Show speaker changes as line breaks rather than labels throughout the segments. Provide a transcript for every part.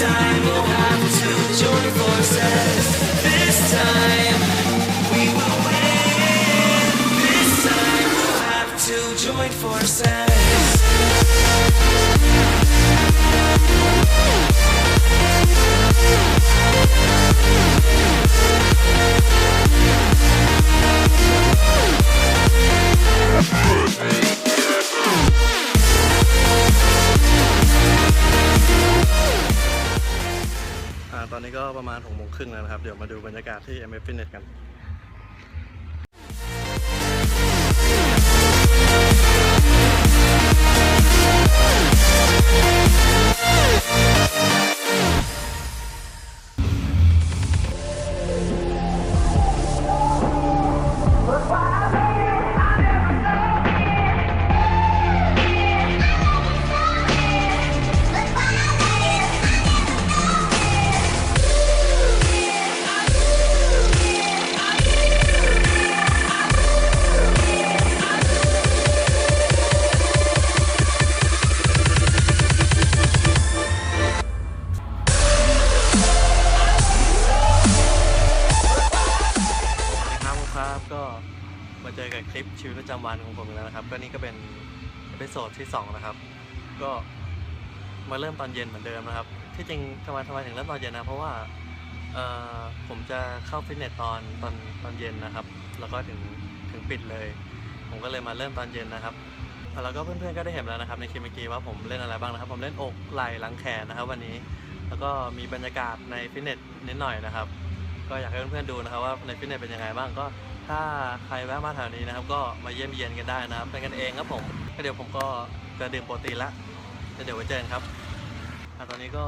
time we'll have to join forces. This time we will win. This time we'll have to join forces.
ครึ่งแล้วนะครับ เดี๋ยวมาดูบรรยากาศที่ MF Fitness กัน ประจำวันของผมแล้วนะครับ ก็นี่ก็เป็นเอพิโซดที่ 2 นะครับ ก็มาเริ่มตอนเย็นเหมือนเดิมนะครับ ที่จริงทำไมทำไมถึงเริ่มตอนเย็นนะ เพราะว่าผมจะเข้าฟิตเนสตอนตอนตอนเย็นนะครับ แล้วก็ถึงถึงปิดเลย ผมก็เลยมาเริ่มตอนเย็นนะครับแล้วก็เพื่อนๆก็ได้เห็นแล้วนะครับในคลิปเมื่อกี้ว่าผมเล่นอะไรบ้างนะครับ ผมเล่นอกไหล่หลังแขนนะครับวันนี้ แล้วก็มีบรรยากาศในฟิตเนสนิดหน่อยนะครับ ก็อยากให้เพื่อนๆดูนะครับว่าในฟิตเนสเป็นยังไงบ้างก็ ถ้าใครแวะมาแถวนี้นะครับ ก็มาเยี่ยมเยียนกันได้นะครับเป็นกันเองครับผมแล้วเดี๋ยวผมก็จะดื่มโปรตีนละแล้วเดี๋ยวไว้เจอกันครับอตอนนี้ก็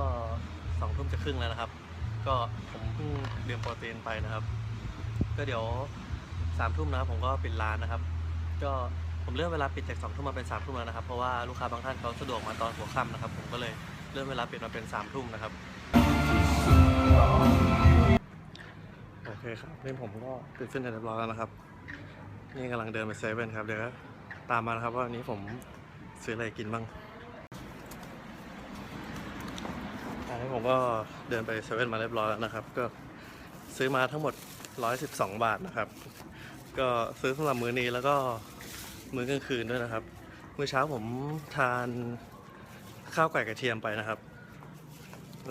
สองทุ่มจะครึ่งแล้วนะครับ ก็ผมเพิ่งดื่มโปรตีนไปนะครับ ก็เดี๋ยวสามทุ่มนะครับผมก็ปิดร้านนะครับ ก็ผมเลื่อนเวลาปิดจากสองทุ่มมาเป็นสามทุ่มแล้วนะครับ เพราะว่าลูกค้าบางท่านเขาสะดวกมาตอนหัวค่ำนะครับ ผมก็เลยเลื่อนเวลาปิดมาเป็นสามทุ่มนะครับ เคครับนี่ผมก็ปิดฟิตเนเรียบร้อยแล้วนะครับ นี่กำลังเดินไปเซเว่นครับเดี๋ยวตามมานะครับว่าวันนี้ผมซื้ออะไรกินบ้างอันนี้ผมก็เดินไปเซเว่นมาเรียบร้อยแล้วนะครับ ก็ซื้อมาทั้งหมด 112 บาทนะครับ ก็ซื้อสำหรับมื้อนี้แล้วก็มื้อกลางคืนด้วยนะครับ มื้อเช้าผมทานข้าวไก่กระเทียมไปนะครับ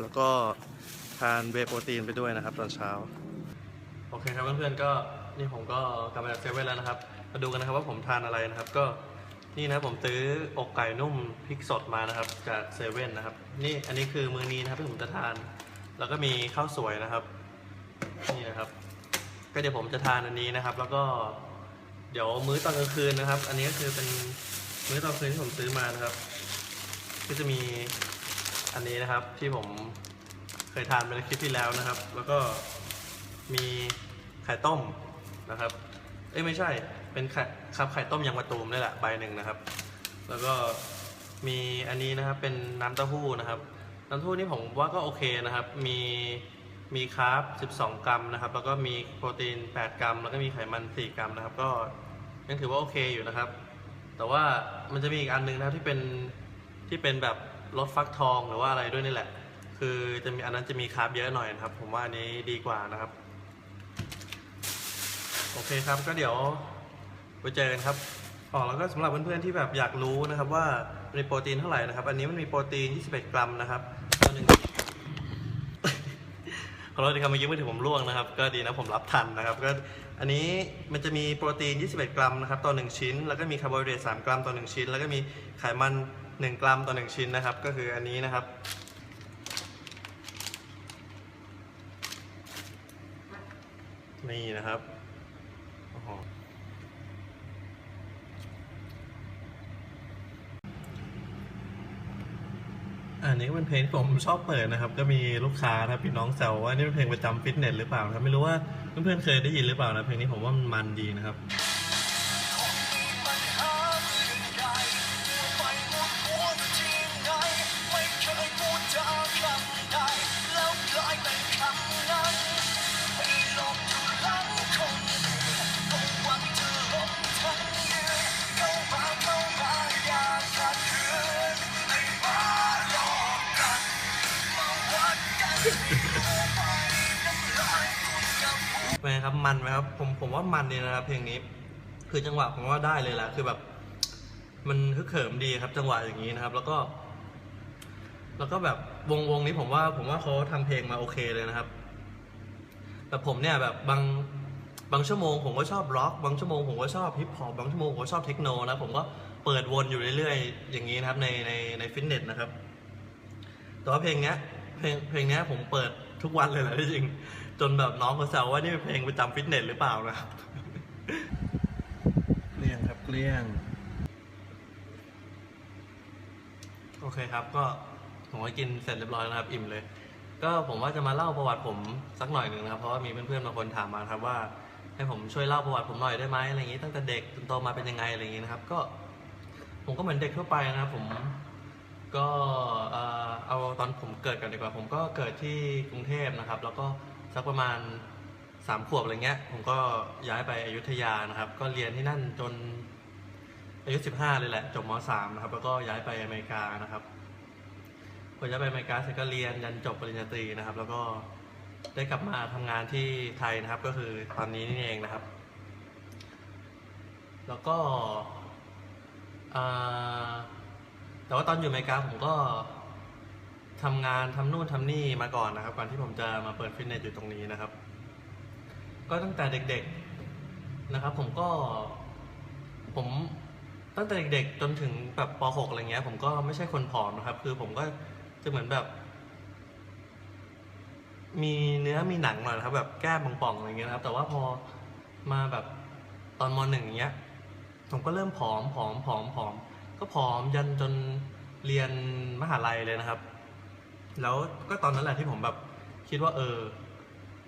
แล้วก็ทานเวย์โปรตีนไปด้วยนะครับ ตอนเช้า โอเคครับเพื่อนๆก็นี่ผมก็กลับมาจากเซเว่นแล้วนะครับ มาดูกันนะครับว่าผมทานอะไรนะครับก็นี่นะผมซื้ออกไก่นุ่มพริกสดมานะครับ จากเซเว่นนะครับ นี่อันนี้คือมื้อนี้นะครับที่ผมจะทาน แล้วก็มีข้าวสวยนะครับ นี่นะครับ ก็เดี๋ยวผมจะทานอันนี้นะครับ แล้วก็เดี๋ยวมื้อตอนกลางคืนนะครับ อันนี้ก็คือเป็นมื้อตอนกลางคืนที่ผมซื้อมานะครับ ก็จะมีอันนี้นะครับที่ผมเคยทานไปในคลิปที่แล้วนะครับ แล้วก็ มีไข่ต้มนะครับ เอ้ยไม่ใช่ เป็นไข่ครับไข่ต้มยางมะตูมนี่แหละใบหนึ่งนะครับ แล้วก็มีอันนี้นะครับเป็นน้ำเต้าหู้นะครับ น้ำเต้าหู้นี่ผมว่าก็โอเคนะครับ มีมีคาร์บ12 กรัมนะครับ แล้วก็มีโปรตีน 8 กรัม แล้วก็มีไขมัน 4 กรัมนะครับ ก็ยังถือว่าโอเคอยู่นะครับ แต่ว่ามันจะมีอีกอันหนึงนะครับที่เป็นที่เป็นแบบลดฟักทองหรือว่าอะไรด้วยนี่แหละ คือจะมีอันนั้นจะมีคาร์บเยอะหน่อยนะครับ ผมว่าอันนี้ดีกว่านะครับ โอเคครับก็เดี๋ยวไปเจอกันครับอ๋อแล้วก็สำหรับเพื่อนๆที่แบบอยากรู้นะครับว่ามีโปรตีนเท่าไหร่นะครับ อันนี้มันมีโปรตีน 21 กรัมนะครับต่อหนึ่งขอโทษทีครับเมื่อกี้มือถือผมร่วงนะครับ ก็ดีนะผมรับทันนะครับก็อันนี้มันจะมีโปรตีน 21 กรัมนะครับต่อ1ชิ้น แล้วก็มีคาร์โบไฮเดรต3กรัมต่อ1ชิ้น แล้วก็มีไขมัน 1 กรัมต่อ1ชิ้นนะครับ ก็คืออันนี้นะครับนี่นะครับ อันนี้เป็นเพลงที่ผมชอบเปิดนะครับ ก็มีลูกค้านะพี่น้องแซวว่านี่เป็นเพลงประจำฟิตเนสหรือเปล่าครับไม่รู้ว่าเพื่อนๆเคยได้ยินหรือเปล่านะเพลงนี้ผมว่ามันมันดีนะครับ เป็นไงครับมันไหมครับผมผมว่ามันดีนะครับเพลงนี้ คือจังหวะผมว่าได้เลยแหละคือแบบ มันฮึกเหิมดีครับ จังหวะอย่างนี้นะครับ แล้วก็ แล้วก็แบบวงวงนี้ผมว่า ผมว่าเขาทำเพลงมาโอเคเลยนะครับ แต่ผมเนี่ยแบบบางบางชั่วโมงผมก็ชอบร็อกบางชั่วโมงผมก็ชอบฮิปฮอปบางชั่วโมงผมก็ชอบเทคโนนะผมก็เปิดวนอยู่เรื่อยๆ อย่างนี้นะครับในในในฟิตเนสนะครับแต่ว่าเพลงเนี้ยเพลงเพลงเนี้ยผมเปิดทุกวันเลยแหละที่จริง จนแบบน้องเขาแซวว่านี่เป็นเพลงประจำฟิตเนสหรือเปล่านะครับ
เกลี้ยงครับเกลี้ยง
โอเคครับก็ผมก็กินเสร็จเรียบร้อยแล้วนะครับ อิ่มเลย ก็ผมว่าจะมาเล่าประวัติผมสักหน่อยหนึ่งนะครับ เพราะว่ามีเพื่อนๆบางคนถามมาครับว่า ให้ผมช่วยเล่าประวัติผมหน่อยได้ไหมอะไรอย่างนี้ตั้งแต่เด็กจนโตมาเป็นยังไงอะไรอย่างนี้นะครับ ก็ ผมก็เหมือนเด็กทั่วไปนะครับ ผมก็เอ่อเอาตอนผมเกิดกันดีกว่า ผมก็เกิดที่กรุงเทพนะครับ แล้วก็ สักประมาณสามขวบอะไรเงี้ย ผมก็ย้ายไปอยุธยานะครับ ก็เรียนที่นั่นจนอายุ15เลยแหละจบม3นะครับ แล้วก็ย้ายไปอเมริกานะครับพอย้ายไปอเมริกาเสร็จก็เรียนยันจบปริญญาตรีนะครับ แล้วก็ได้กลับมาทำงานที่ไทยนะครับ ก็คือตอนนี้นี่เองนะครับ แล้วก็แต่ว่าตอนอยู่อเมริกาผมก็ ทำงานทำนู่นทำนี่มาก่อนนะครับ ก่อนที่ผมจะมาเปิดฟิตเนสอยู่ตรงนี้นะครับ ก็ตั้งแต่เด็กๆนะครับ ผมก็ผมตั้งแต่เด็กๆจนถึงแบบป .6 อะไรเงี้ย ผมก็ไม่ใช่คนผอมนะครับ คือผมก็จะเหมือนแบบ มีเนื้อมีหนังหน่อยนะครับ แบบแก้มป่องๆอะไรเงี้ยนะครับ แต่ว่าพอมาแบบตอนมหนึ่งอย่างเงี้ย ผมก็เริ่มผอมผอมผอมผอม ก็ผอมยันจนเรียนมหาลัยเลยนะครับ แล้วก็ตอนนั้นแหละที่ผมแบบคิดว่าเออ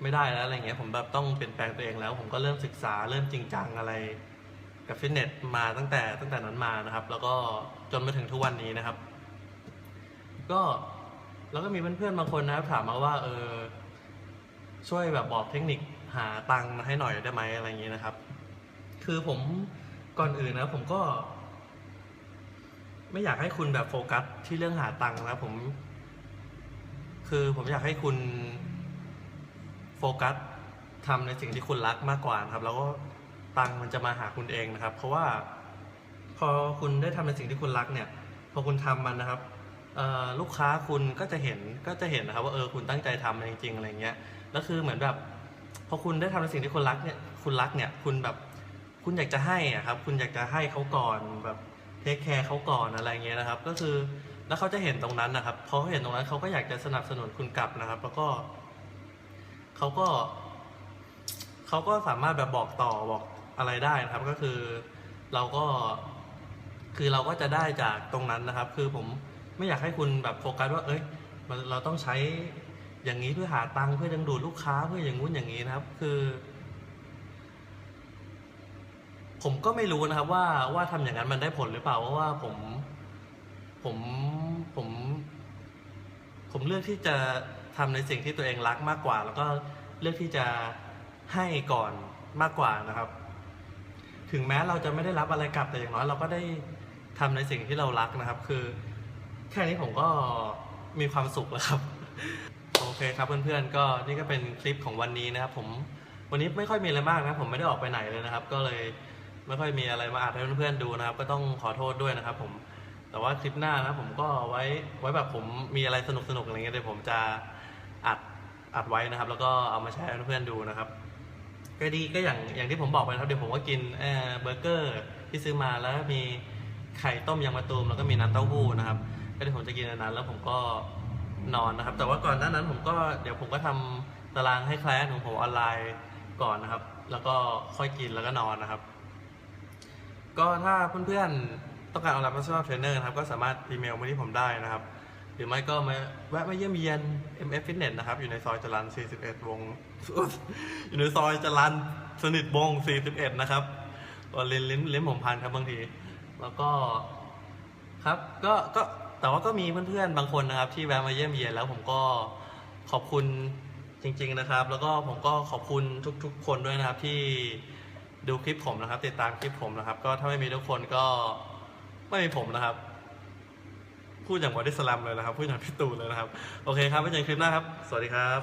ไม่ได้แล้วอะไรเงี้ยผมแบบต้องเปลี่ยนแปลงตัวเองแล้ว ผมก็เริ่มศึกษาเริ่มจริงจังอะไร กับฟิตเนสมาตั้งแต่ตั้งแต่นั้นมานะครับ แล้วก็จนมาถึงทุกวันนี้นะครับ ก็แล้วก็มีเพื่อนๆบางคนนะครับถามมาว่าเออช่วยแบบบอกเทคนิคหาตังค์มาให้หน่อยได้ไหมอะไรอย่างนี้นะครับ คือผมก่อนอื่นนะผมก็ ไม่อยากให้คุณแบบโฟกัสที่เรื่องหาตังค์นะผม คือผมอยากให้คุณโฟกัสทำในสิ่งที่คุณรักมากกว่านะครับ แล้วก็ตังค์มันจะมาหาคุณเองนะครับ เพราะว่าพอคุณได้ทำในสิ่งที่คุณรักเนี่ย พอคุณทำมันนะครับลูกค้าคุณก็จะเห็นก็จะเห็นนะครับ ว่าเออคุณตั้งใจทำมันจริงๆอะไรเงี้ยแล้วคือเหมือนแบบพอคุณได้ทำในสิ่งที่คุณรักเนี่ยคุณรักเนี่ยคุณแบบคุณอยากจะให้อะครับ คุณอยากจะให้เขาก่อนแบบเทคแคร์เขาก่อนอะไรเงี้ยนะครับ ก็คือ แล้วเขาจะเห็นตรงนั้นนะครับพอเขาเห็นตรงนั้นเขาก็อยากจะสนับสนุนคุณกลับนะครับ แล้วก็เขาก็เขาก็สามารถแบบบอกต่อบอกอะไรได้นะครับ ก็คือเราก็คือเราก็จะได้จากตรงนั้นนะครับ คือผมไม่อยากให้คุณแบบโฟกัสว่า เอ้ยมันเราต้องใช้อย่างนี้เพื่อหาตังค์เพื่อดึงดูดลูกค้าเพื่ออย่างงู้นอย่างนี้นะครับ คือ ผมก็ไม่รู้นะครับ ว่าว่าทำอย่างนั้นมันได้ผลหรือเปล่าเพราะว่าผม ผมผม ผมเลือกที่จะทำในสิ่งที่ตัวเองรักมากกว่า แล้วก็เลือกที่จะให้ก่อนมากกว่านะครับ ถึงแม้เราจะไม่ได้รับอะไรกลับแต่อย่างน้อยเราก็ได้ทำในสิ่งที่เรารักนะครับ คือแค่นี้ผมก็มีความสุขแล้วครับ โอเคครับเพื่อนๆ ก็นี่ก็เป็นคลิปของวันนี้นะครับ ผมวันนี้ไม่ค่อยมีอะไรมากนะผมไม่ได้ออกไปไหนเลยนะครับ ก็เลยไม่ค่อยมีอะไรมาอัดให้เพื่อนๆดูนะครับ ก็ต้องขอโทษด้วยนะครับ ผม แต่ว่าคลิปหน้านะผมก็ไว้ไว้แบบผมมีอะไรสนุกๆอะไรเงี้ยเดี๋ยวผมจะอัดอัดไว้นะครับ แล้วก็เอามาแชร์ให้เพื่อนๆดูนะครับก็ดีก็อย่างอย่างที่ผมบอกไปนะครับเดี๋ยวผมก็กินเออเบอร์เกอร์ที่ซื้อมาแล้วมีไข่ต้มยางมะตูมแล้วก็มีน้ำเต้าหู้นะครับ ก็เดี๋ยวผมจะกินอันนั้นแล้วผมก็นอนนะครับ แต่ว่าก่อนหน้านั้นผมก็เดี๋ยวผมก็ทำตารางให้แคลสของผมออนไลน์ก่อนนะครับ แล้วก็ค่อยกินแล้วก็นอนนะครับ ก็ถ้าเพื่อนๆ ต้องการออนไลน์ personal trainer นะครับ ก็สามารถอีเมลมาที่ผมได้นะครับ หรือไม่ก็มาแวะมาเยี่ยมเยียน MF Fitness นะครับ อยู่ในซอยจรัน41 วง อยู่ในซอยจรันสนิทวง 41 นะครับก็ลิ้นลิ้นลิ้นผมพันครับบางที แล้วก็ครับก็ก็แต่ว่าก็มีเพื่อนๆ บางคนนะครับ ที่แวะมาเยี่ยมเยียนแล้วผมก็ขอบคุณจริง ๆนะครับ แล้วก็ผมก็ขอบคุณทุก ๆ คนด้วยนะครับที่ดูคลิปผมนะครับ ติดตามคลิปผมนะครับ ก็ถ้าไม่มีทุกคนก็ ไม่มีผมนะครับ พูดอย่างบอดี้สลัมเลยนะครับ พูดอย่างพี่ตูนเลยนะครับ โอเคครับไว้เจอกันคลิปหน้าครับ สวัสดีครับ